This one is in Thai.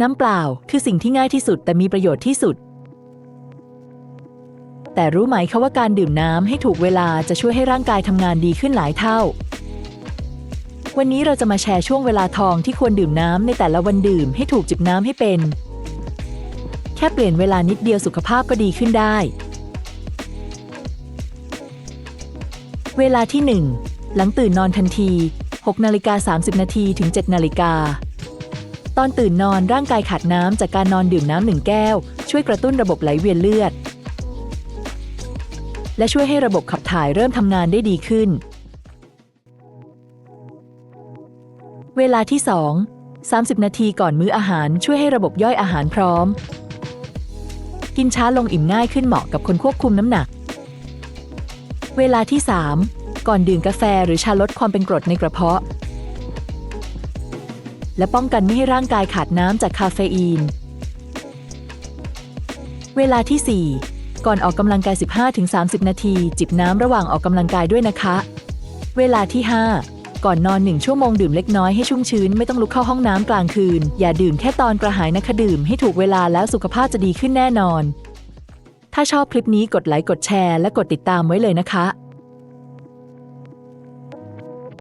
น้ำเปล่าคือสิ่งที่ง่ายที่สุดแต่มีประโยชน์ที่สุด แต่รู้ไหมคะว่าการดื่มน้ำให้ถูกเวลาจะช่วยให้ร่างกายทำงานดีขึ้นหลายเท่า วันนี้เราจะมาแชร์ช่วงเวลาทองที่ควรดื่มน้ำในแต่ละวันดื่มให้ถูกจิบน้ำให้เป็น แค่เปลี่ยนเวลานิดเดียวสุขภาพก็ดีขึ้นได้ เวลาที่ 1 หลังตื่นนอนทันที6นาฬิกา30นาทีถึง7นาฬิกา ตอนตื่นนอนร่างกายขาดน้ำจากการนอนดื่มน้ำหนึ่งแก้ว ช่วยกระตุ้นระบบไหลเวียนเลือด และช่วยให้ระบบขับถ่ายเริ่มทำงานได้ดีขึ้น เวลาที่ 2 30 นาทีก่อนมื้ออาหารช่วยให้ระบบย่อยอาหารพร้อม กินช้าลงอิ่มง่ายขึ้นเหมาะกับคนควบคุมน้ำหนัก เวลาที่ 3 ก่อนดื่มกาแฟหรือชาลดความเป็นกรดในกระเพาะ และป้องกันไม่ให้ร่างกายขาดน้ำจากคาเฟอีน เวลาที่ 4 ก่อนออกกำลังกาย 15-30 นาที จิบน้ำระหว่างออกกำลังกายด้วยนะคะ เวลาที่ 5 ก่อนนอน 1 ชั่วโมงดื่มเล็กน้อยให้ชุ่มชื้นไม่ต้องลุกเข้าห้องน้ำกลางคืน อย่าดื่มแค่ตอนกระหายนะคะดื่มให้ถูกเวลาแล้วสุขภาพจะดีขึ้นแน่นอน ถ้าชอบคลิปนี้กดไลค์กดแชร์ และกดติดตามไว้เลยนะคะ